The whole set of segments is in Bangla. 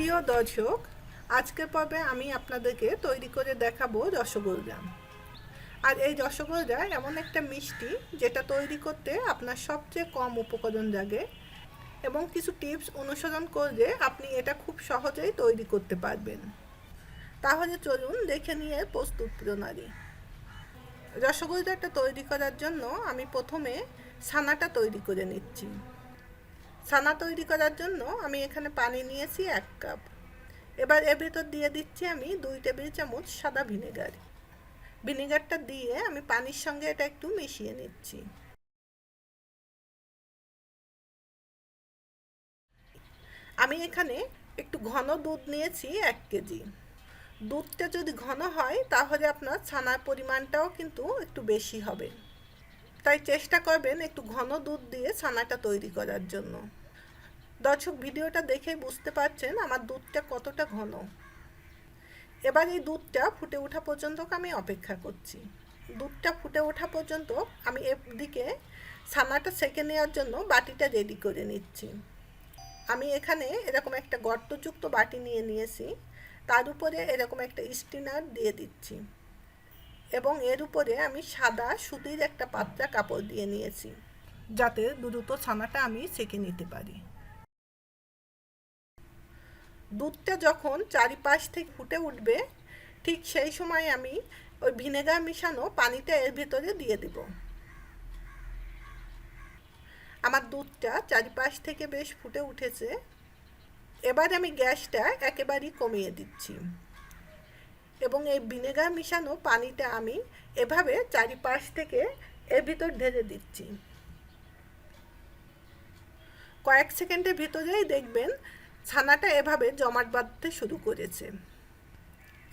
প্রিয় দর্শক, আজকের পর্বে আমি আপনাদেরকে তৈরি করে দেখাবো রসগোল্লা। আর এই রসগোল্লা এমন একটা মিষ্টি যেটা তৈরি করতে আপনার সবচেয়ে কম উপকরণ লাগে এবং কিছু টিপস অনুসরণ করলে আপনি এটা খুব সহজেই তৈরি করতে পারবেন। তাহলে চলুন দেখে নিয়ে প্রস্তুত প্রণালী। রসগোল্লাটা তৈরি করার জন্য আমি প্রথমে ছানাটা তৈরি করে নিচ্ছি। ছানা তৈরি করার জন্য আমি এখানে পানি নিয়েছি এক কাপ। এবার এর ভেতর দিয়ে দিচ্ছি আমি দুই টেবিল চামচ সাদা ভিনেগার। ভিনেগারটা দিয়ে আমি পানির সঙ্গে এটা একটু মিশিয়ে নিচ্ছি। আমি এখানে একটু ঘন দুধ নিয়েছি এক কেজি। দুধটা যদি ঘন হয় তাহলে আপনার ছানার পরিমাণটাও কিন্তু একটু বেশি হবে। তাই চেষ্টা করবেন একটু ঘন দুধ দিয়ে ছানাটা তৈরি করার জন্য। দর্শক, ভিডিওটা দেখেই বুঝতে পারছেন আমার দুধটা কতটা ঘন। এবার এই দুধটা ফুটে ওঠা পর্যন্ত আমি অপেক্ষা করছি। দুধটা ফুটে ওঠা পর্যন্ত আমি এদিকে ছানাটা সেঁকে নেওয়ার জন্য বাটিটা রেডি করে নিচ্ছি। আমি এখানে এরকম একটা গর্তযুক্ত বাটি নিয়ে নিয়েছি। তার উপরে এরকম একটা স্টিনার দিয়ে দিচ্ছি। এবং এর উপরে আমি সাদা সুতির একটা পাতলা কাপড় দিয়ে নিয়েছি, যাতে দ্রুত ছানাটা আমি সেকে নিতে পারি। দুধটা যখন চারিপাশ থেকে ফুটে উঠবে, ঠিক সেই সময় আমি ওই ভিনেগার মিশানো পানিটা এর ভেতরে দিয়ে দেব। আমার দুধটা চারিপাশ থেকে বেশ ফুটে উঠেছে। এবার আমি গ্যাসটা একেবারেই কমিয়ে দিচ্ছি। এবং এই ভিনেগার মিশানো পানিটা আমি এভাবে চারিপাশ থেকে এর ভিতর ঢেলে দিচ্ছি। কয়েক সেকেন্ডের ভিতরেই দেখবেন ছানাটা এভাবে জমাট বাঁধতে শুরু করেছে।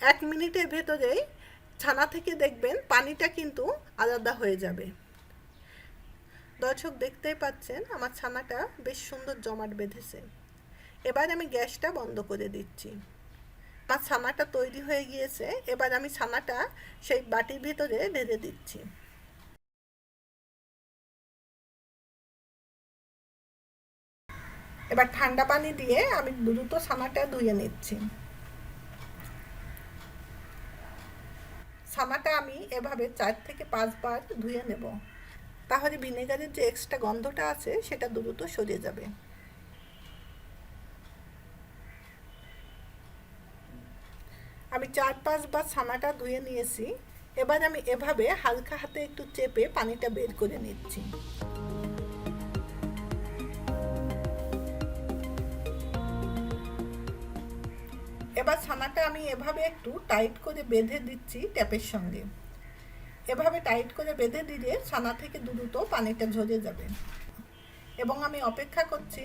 এক মিনিটের ভেতরেই ছানা থেকে দেখবেন পানিটা কিন্তু আলাদা হয়ে যাবে। দর্শক দেখতেই পাচ্ছেন, আমার ছানাটা বেশ সুন্দর জমাট বেঁধেছে। এবার আমি গ্যাসটা বন্ধ করে দিচ্ছি। আমার ছানাটা তৈরি হয়ে গিয়েছে, এবার আমি ছানাটা সেই বাটির ভিতরে ঢেলে দিচ্ছি। এবার ঠান্ডা পানি দিয়ে আমি দ্রুত ছানাটা ধুয়ে নিচ্ছি। ছানাটা আমি এভাবে চার থেকে পাঁচবার ধুয়ে নেব। তাহলে ভিনেগারের যে এক্সট্রা গন্ধটা আছে, সেটা দ্রুত সরে যাবে। আমি চার পাঁচবার ছানাটা ধুয়ে নিয়েছি। এবার আমি এভাবে হালকা হাতে একটু চেপে পানিটা বের করে নিচ্ছি। এবার ছানাটা আমি এভাবে একটু টাইট করে বেঁধে দিচ্ছি ট্যাপের সঙ্গে। এভাবে টাইট করে বেঁধে দিলে ছানা থেকে দ্রুত পানিটা ঝরে যাবে। এবং আমি অপেক্ষা করছি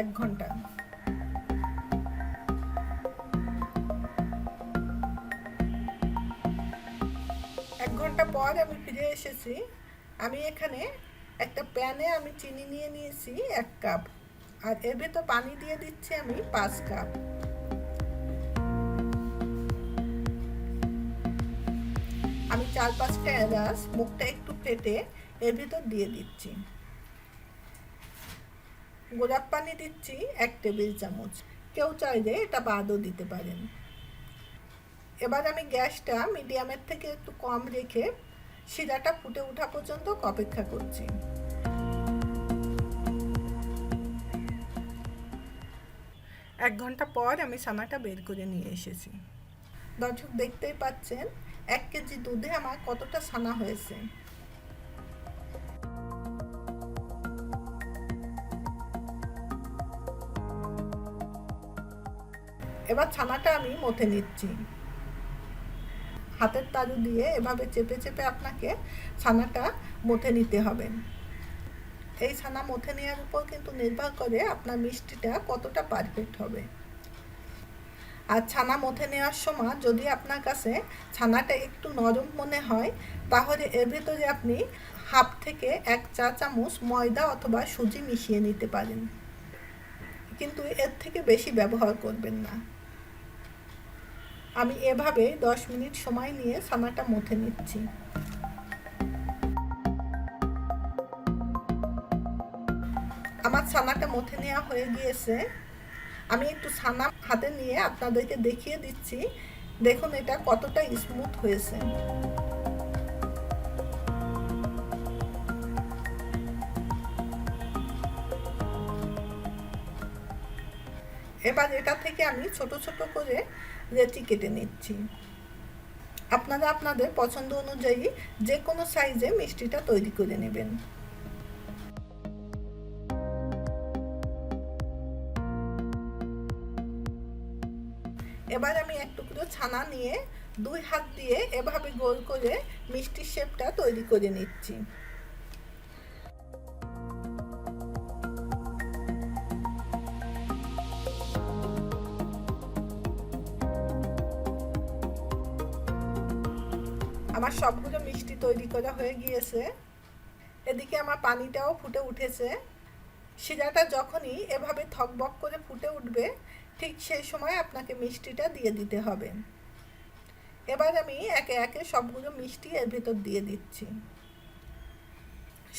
এক ঘণ্টা। ঘণ্টা পর আমি ফিরে এসেছি। আমি এখানে একটা প্যানে আমি চিনি নিয়ে নিয়েছি এক কাপ। আর এর ভেতর পানি দিয়ে দিচ্ছি আমি পাঁচ কাপ। আমি চার পাঁচটা এলাচ, মুখটা একটু ফেটে এর ভিতর দিয়ে দিচ্ছি। গোলাপ পানি দিচ্ছি এক টেবিল চামচ। কেউ চাইলে এটা বাদও দিতে পারেন। এবার আমি গ্যাসটা মিডিয়ামের থেকে একটু কম রেখে শিরাটা ফুটে ওঠা পর্যন্ত অপেক্ষা করছি। এক ঘণ্টা পর আমি ছানাটা বের করে নিয়ে এসেছি। দর্শক দেখতেই পাচ্ছেন, এক কেজি দুধে আমার কতটা ছানা হয়েছে। এবার ছানাটা আমি মথে নিচ্ছি। হাতের তালু দিয়ে এভাবে চেপে চেপে আপনাকে ছানাটা মথে নিতে হবে। এই ছানা মথে নেওয়ার উপর কিন্তু নির্ভর করে আপনার মিষ্টিটা কতটা পারফেক্ট হবে। আর ছানা মথে নেওয়ার সময় যদি আপনার কাছে ছানাটা একটু নরম মনে হয়, তাহলে এর ভেতরে আপনি হাফ থেকে এক চা চামচ ময়দা অথবা সুজি মিশিয়ে নিতে পারেন। কিন্তু এর থেকে বেশি ব্যবহার করবেন না। আমি এভাবে দশ মিনিট সময় নিয়ে ছানাটা মথে নিচ্ছি। আমার ছানাটা মথে নেওয়া হয়ে গিয়েছে। আমি একটু ছানা হাতে নিয়ে আপনাদেরকে দেখিয়ে দিচ্ছি। দেখুন এটা কতটা স্মুথ হয়েছে। এবার এটা থেকে আমি ছোট ছোট করে লেচি কেটে নিচ্ছি। আপনারা আপনাদের পছন্দ অনুযায়ী যে কোনো সাইজে মিষ্টিটা তৈরি করে নেবেন। এবার আমি এক টুকরো ছানা নিয়ে দুই হাত দিয়ে এভাবে গোল করে মিষ্টির শেপটা তৈরি করে নিচ্ছি। আমার সবগুলো মিষ্টি তৈরি করা হয়ে গিয়েছে। এদিকে আমার পানিটাও ফুটে উঠেছে। শিরাটা যখনই এভাবে থকবক করে ফুটে উঠবে, ঠিক সেই সময় আপনাকে মিষ্টিটা দিয়ে দিতে হবে। এবার আমি একে একে সবগুলো মিষ্টি এর ভেতর দিয়ে দিচ্ছি।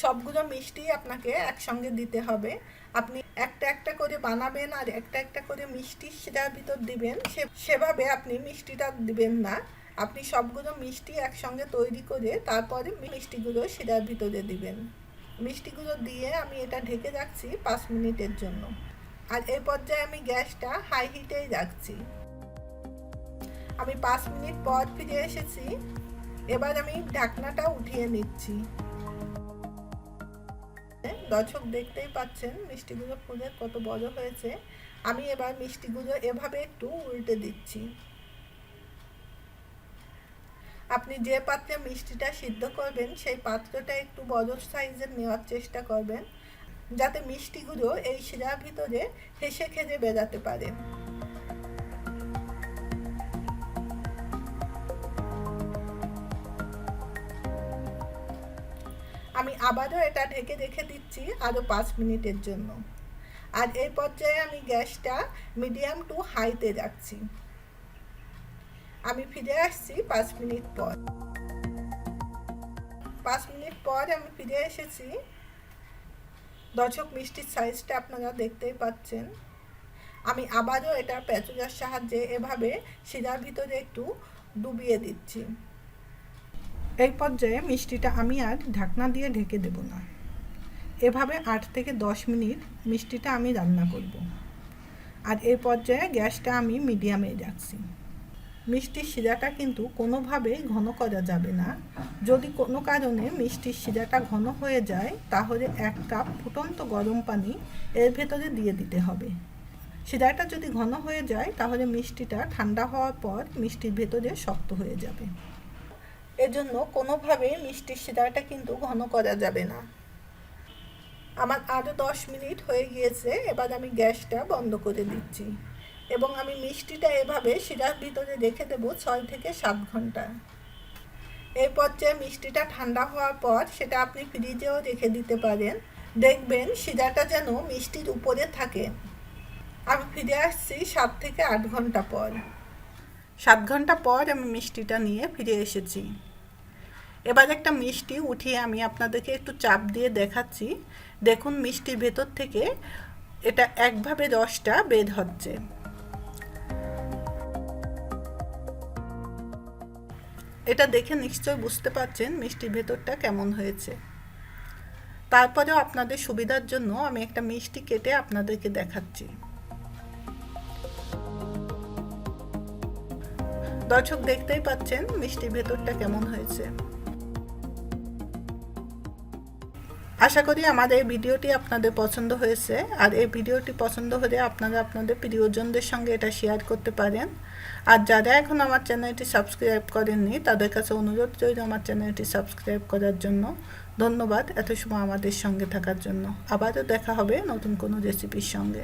সবগুলো মিষ্টি আপনাকে একসঙ্গে দিতে হবে। আপনি একটা একটা করে বানাবেন আর একটা একটা করে মিষ্টি সেটার ভিতর দিবেন। সেভাবে আপনি মিষ্টিটা দিবেন না। আপনি সবগুলো মিষ্টি একসঙ্গে তৈরি করে তারপরে মিষ্টিগুলো শিরার ভিতরে দিবেন। মিষ্টিগুলো দিয়ে আমি এটা ঢেকে রাখছি পাঁচ মিনিটের জন্য। আর এই পর্যায়ে আমি গ্যাসটা হাই হিটেই রাখছি। আমি পাঁচ মিনিট পর ফিরে এসেছি। এবার আমি ঢাকনাটা উঠিয়ে নিচ্ছি। দর্শক দেখতেই পাচ্ছেন মিষ্টিগুলো ফুলে কত বড় হয়েছে। আমি এবার মিষ্টিগুলো এভাবে একটু উল্টে দিচ্ছি। আপনি যে পাত্রে মিষ্টিটা সিদ্ধ করবেন, সেই পাত্রটা একটু বড় সাইজের নেওয়ার চেষ্টা করবেন, যাতে মিষ্টিগুলো এই শিরার ভিতরে হেসে খেজে বেরাতে পারে। আমি আবারও এটা ঢেকে রেখে দিচ্ছি আরও পাঁচ মিনিটের জন্য। আর এই পর্যায়ে আমি গ্যাসটা মিডিয়াম টু হাইতে রাখছি। আমি ফিরে আসছি পাঁচ মিনিট পর। পাঁচ মিনিট পর আমি ফিরে এসেছি। দর্শক, মিষ্টির সাইজটা আপনারা দেখতেই পাচ্ছেন। আমি আবারও এটা প্যাচুজার সাহায্যে এভাবে শিরার ভিতরে একটু ডুবিয়ে দিচ্ছি। এই পর্যায়ে মিষ্টিটা আমি আর ঢাকনা দিয়ে ঢেকে দেব না। এভাবে আট থেকে দশ মিনিট মিষ্টিটা আমি রান্না করব। আর এই পর্যায়ে গ্যাসটা আমি মিডিয়ামে রাখছি। মিষ্টির শিরাটা কিন্তু কোনোভাবেই ঘন করা যাবে না। যদি কোনো কারণে মিষ্টির শিরাটা ঘন হয়ে যায়, তাহলে এক কাপ ফুটন্ত গরম পানি এর ভেতরে দিয়ে দিতে হবে। শিরাটা যদি ঘন হয়ে যায়, তাহলে মিষ্টিটা ঠান্ডা হওয়ার পর মিষ্টির ভেতরে শক্ত হয়ে যাবে। এজন্য কোনোভাবেই মিষ্টির শিরাটা কিন্তু ঘন করা যাবে না। আমার আরও দশ মিনিট হয়ে গিয়েছে, এবার আমি গ্যাসটা বন্ধ করে দিচ্ছি। এবং আমি মিষ্টিটা এভাবে শিরার ভিতরে রেখে দেবো ছয় থেকে সাত ঘণ্টা। এরপর যে মিষ্টিটা ঠান্ডা হওয়ার পর সেটা আপনি ফ্রিজেও রেখে দিতে পারেন। দেখবেন শিরাটা যেন মিষ্টির উপরে থাকে। আমি ফিরে আসছি সাত থেকে আট ঘণ্টা পর। সাত ঘণ্টা পর আমি মিষ্টিটা নিয়ে ফিরে এসেছি। এবার একটা মিষ্টি উঠিয়ে আমি আপনাদেরকে একটু চাপ দিয়ে দেখাচ্ছি। দেখুন মিষ্টির ভেতর থেকে এটা একভাবে রসটা বের হচ্ছে। এটা দেখে নিশ্চয় বুঝতে পারছেন মিষ্টির ভেতরটা কেমন হয়েছে। তারপরেও আপনাদের সুবিধার জন্য আমি একটা মিষ্টি কেটে আপনাদেরকে দেখাচ্ছি। দর্শক দেখতেই পাচ্ছেন মিষ্টির ভেতরটা কেমন হয়েছে। আশা করি আমাদের এই ভিডিওটি আপনাদের পছন্দ হয়েছে। আর এই ভিডিওটি পছন্দ হলে আপনারা আপনাদের প্রিয়জনদের সঙ্গে এটা শেয়ার করতে পারেন। আর যারা এখন আমার চ্যানেলটি সাবস্ক্রাইব করেননি, তাদের কাছে অনুরোধ রইল আমার চ্যানেলটি সাবস্ক্রাইব করার জন্য। ধন্যবাদ, এত সময় আমাদের সঙ্গে থাকার জন্য। আবারও দেখা হবে নতুন কোনো রেসিপির সঙ্গে।